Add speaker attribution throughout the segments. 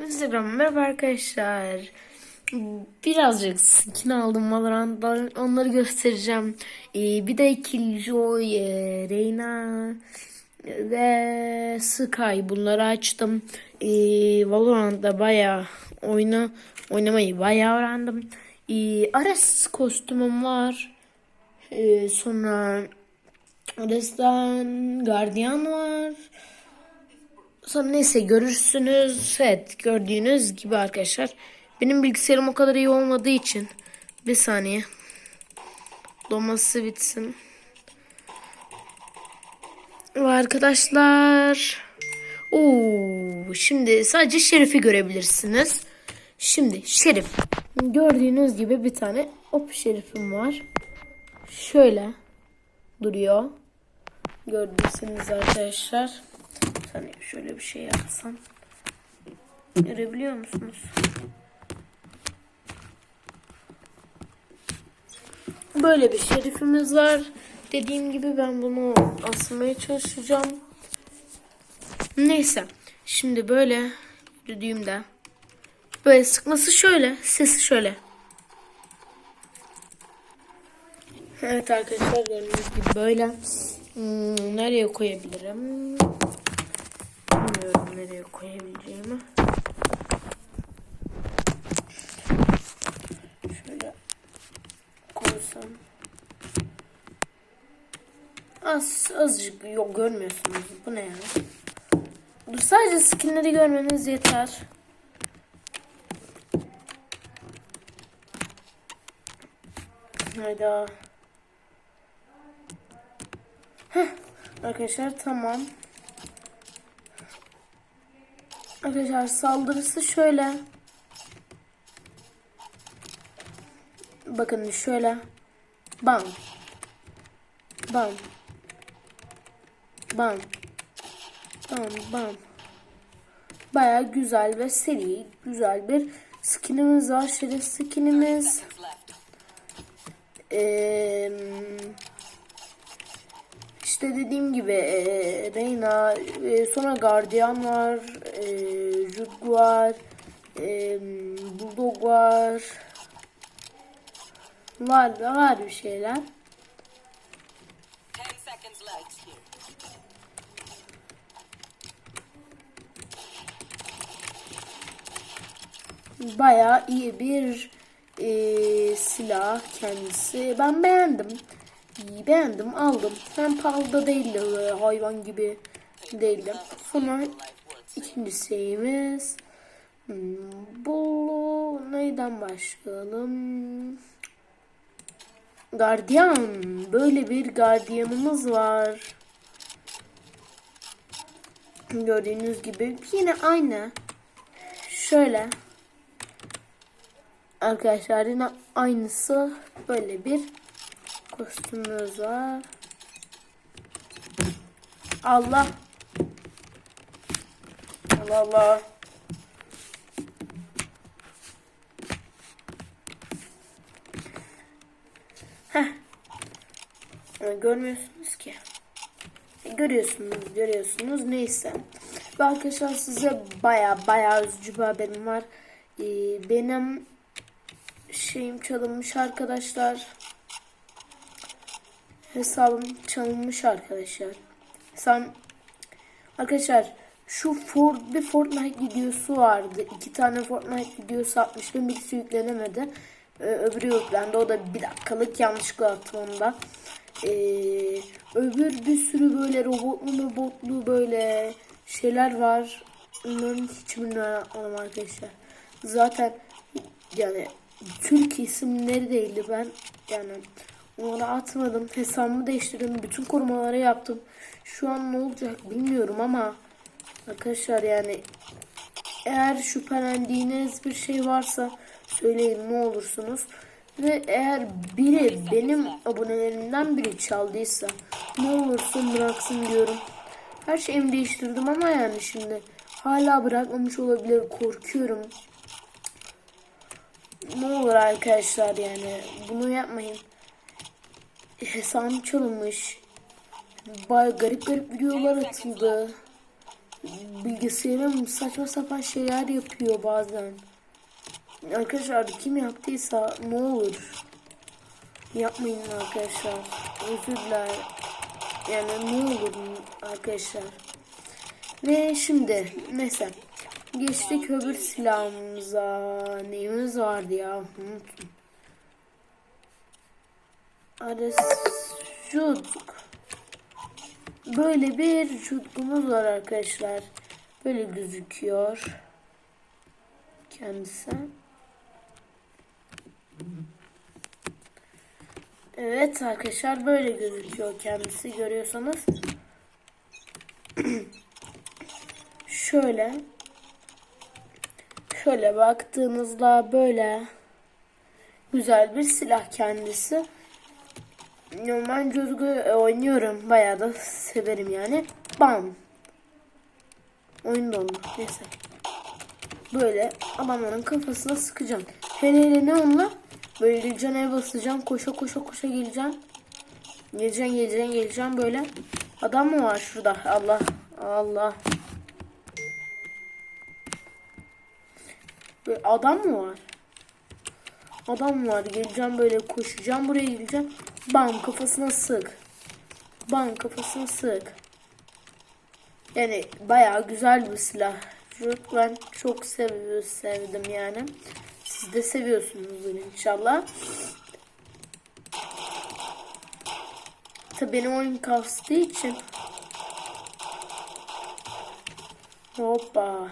Speaker 1: Instagram merhaba arkadaşlar. Birazcık skin aldım Valorant'tan onları göstereceğim. Ee, bir de Killjoy, e, Reyna ve Sky bunları açtım. Ee, Valorant'ta bayağı oyna oynamayı bayağı öğrendim. Ee, Ares kostümüm var. Ee, sonra Ares'ten Guardian var. Sonra neyse görürsünüz. Evet gördüğünüz gibi arkadaşlar. Benim bilgisayarım o kadar iyi olmadığı için. Bir saniye. Dolması bitsin. Ve arkadaşlar. Oo, şimdi sadece Şerif'i görebilirsiniz. Şimdi Şerif. Gördüğünüz gibi bir tane op Şerif'im var. Şöyle duruyor. Gördüyseniz arkadaşlar. Hani şöyle bir şey yapsam. Görebiliyor musunuz? Böyle bir şerifimiz var. Dediğim gibi ben bunu asmaya çalışacağım. Neyse. Şimdi böyle yürüdüğümde böyle sıkması şöyle. Sesi şöyle. Evet arkadaşlar gördüğünüz gibi böyle. Hmm, nereye koyabilirim? Bilmiyorum nereye koyabileceğimi. Şöyle koysam. Az, azıcık yok görmüyorsunuz. Bu ne ya? Dur sadece skinleri görmeniz yeter. Hayda. Heh, arkadaşlar tamam. Arkadaşlar saldırısı şöyle. Bakın şöyle. Bam. Bam. Bam. Bam bam. Baya güzel ve seri, güzel bir skinimiz var. Şerif skinimiz. Eee işte dediğim gibi e, Reyna, e, sonra Guardian var, e, Jug var, e, Bulldog var. Var var bir şeyler. Bayağı iyi bir e, silah kendisi. Ben beğendim. İyi beğendim aldım. Hem pahalı da değildi böyle hayvan gibi değildi. Sonra ikinci şeyimiz hmm, bu neyden başlayalım? Gardiyan. Böyle bir gardiyanımız var. Gördüğünüz gibi yine aynı. Şöyle. Arkadaşlar yine aynısı böyle bir kostümümüz var. Allah. Allah Allah. Heh. Görmüyorsunuz ki. E, Görüyorsunuz, görüyorsunuz. Neyse. Ve arkadaşlar size baya baya üzücü bir haberim var. Ee, benim şeyim çalınmış arkadaşlar. Hesabım çalınmış arkadaşlar. Sen arkadaşlar şu for, bir Fortnite videosu vardı. İki tane Fortnite videosu atmıştım. Birisi yüklenemedi. Ee, öbürü yüklendi. O da bir dakikalık yanlışlıkla attım onu da. Ee, öbür bir sürü böyle robotlu robotlu böyle şeyler var. Onların hiçbirini yapmadım arkadaşlar. Zaten yani Türk isimleri değildi ben yani onları atmadım hesabımı değiştirdim bütün korumaları yaptım şu an ne olacak bilmiyorum ama arkadaşlar yani eğer şüphelendiğiniz bir şey varsa söyleyin ne olursunuz ve eğer biri benim abonelerimden biri çaldıysa ne olursun bıraksın diyorum her şeyimi değiştirdim ama yani şimdi hala bırakmamış olabilir korkuyorum ne olur arkadaşlar yani bunu yapmayın. Hesabım çalınmış. Baya garip garip videolar atıldı. Bilgisayarım saçma sapan şeyler yapıyor bazen. Arkadaşlar kim yaptıysa ne olur yapmayın arkadaşlar. Özür dilerim. Yani ne olur arkadaşlar. Ve şimdi mesela geçtik öbür silahımıza. Neyimiz vardı ya? Unuttum. Jutk. Böyle bir jutkumuz var arkadaşlar. Böyle gözüküyor. Kendisi. Evet arkadaşlar böyle gözüküyor kendisi görüyorsanız. Şöyle. Şöyle baktığınızda böyle güzel bir silah kendisi. Normal Cozg'u oynuyorum. Bayağı da severim yani. Bam. Oyun dondu. Neyse. Böyle adamların kafasına sıkacağım. Hele hele ne onunla? Böyle geleceksin eve basacaksın. Koşa koşa koşa geleceksin. Geleceksin geleceksin geleceksin böyle. Adam mı var şurada? Allah. Allah. Böyle adam mı var? Adam var. Geleceğim böyle koşacağım buraya geleceğim. Bam kafasına sık. Bam kafasına sık. Yani bayağı güzel bir silah. Ben çok seviyorum, sevdim yani. Siz de seviyorsunuzdur inşallah. Tabii benim oyun kastığı için. Hoppa.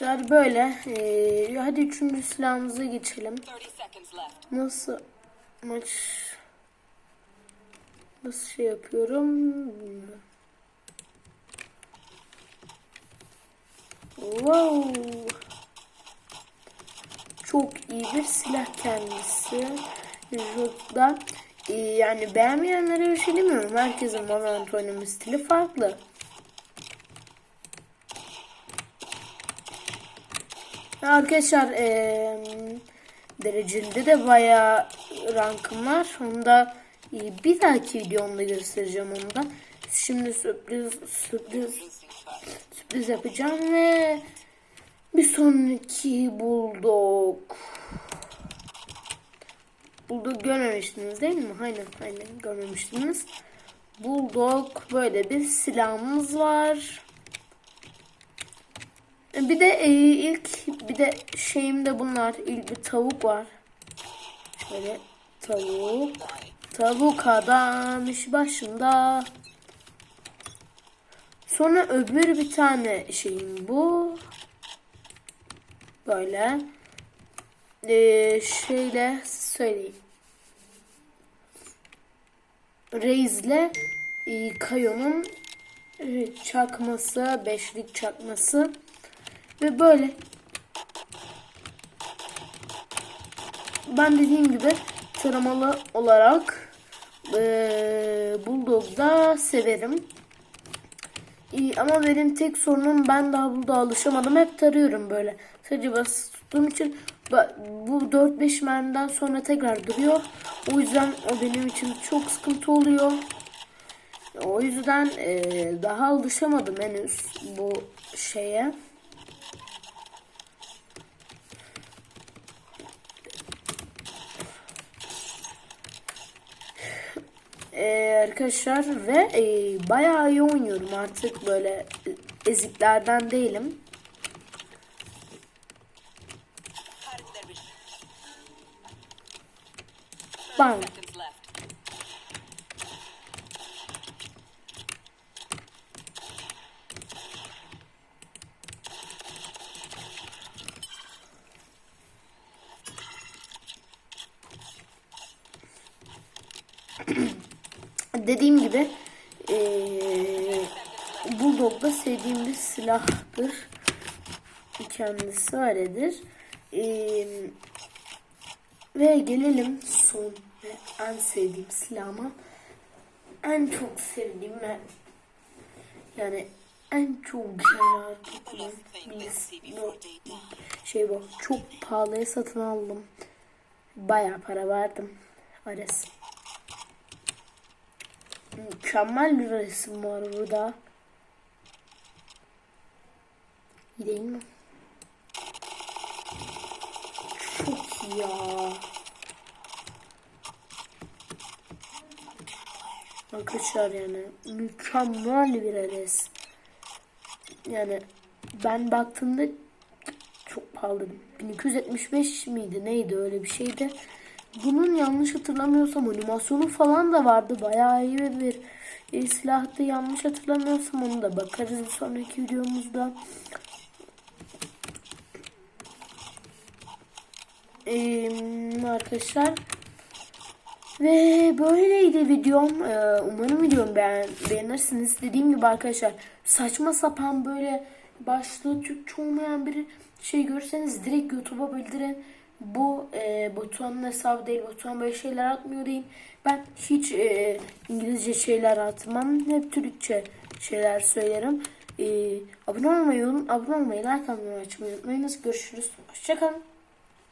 Speaker 1: Arkadaşlar böyle. Ee, hadi üçüncü silahımıza geçelim.
Speaker 2: 30 seconds left.
Speaker 1: Nasıl maç nasıl şey yapıyorum bilmiyorum. Wow. Çok iyi bir silah kendisi. Jot'da e, yani beğenmeyenlere bir şey demiyorum. Herkesin Valorant oynama stili farklı. Arkadaşlar eee dereceli de bayağı rankım var. Onu da e, bir dahaki videomda göstereceğim onu da. Şimdi sürpriz sürpriz sürpriz yapacağım ve bir sonraki bulduk. Bulduk görmemiştiniz değil mi? Aynen aynen görmemiştiniz. Bulduk böyle bir silahımız var. Bir de e, ilk bir de şeyimde bunlar. İlk bir tavuk var. Şöyle tavuk. Tavuk adam iş başında. Sonra öbür bir tane şeyim bu. Böyle. Ee, şeyle söyleyeyim. Reis'le e, Kayo'nun e, çakması, beşlik çakması. Ve böyle. Ben dediğim gibi taramalı olarak e, Bulldog'da severim. E, ama benim tek sorunum ben daha Bulldog'a alışamadım. Hep tarıyorum böyle. Sadece basit tuttuğum için bu 4-5 mermiden sonra tekrar duruyor. O yüzden o benim için çok sıkıntı oluyor. O yüzden e, daha alışamadım henüz bu şeye. Ee, arkadaşlar ve e, bayağı iyi oynuyorum artık böyle eziklerden değilim. Bam. Dediğim gibi e, Bulldog da sevdiğim bir silahtır. Kendisi öyledir. E, ve gelelim son ve en sevdiğim silahıma. En çok sevdiğim ve yani en çok yarar dokunan bir bu şey bu. Çok pahalıya satın aldım. Bayağı para verdim. Ares. Mükemmel bir resim var burada. İyi değil mi? Çok iyi ya. Arkadaşlar yani mükemmel bir resim. Yani ben baktığımda çok pahalı. 1275 miydi neydi öyle bir şeydi. Bunun yanlış hatırlamıyorsam animasyonu falan da vardı. Bayağı iyi bir e, silahtı. Yanlış hatırlamıyorsam onu da bakarız bir sonraki videomuzda. Ee, arkadaşlar ve böyleydi videom. Ee, umarım videomu beğen beğenirsiniz. Dediğim gibi arkadaşlar saçma sapan böyle başlığı Türkçe olmayan bir şey görürseniz direkt YouTube'a bildirin. Bu e, Batuhan'ın hesabı değil. Batuhan böyle şeyler atmıyor değil. Ben hiç e, İngilizce şeyler atmam. Hep Türkçe şeyler söylerim. E, abone olmayı, abone olmayı, like atmayı açmayı unutmayınız. Görüşürüz. Hoşçakalın.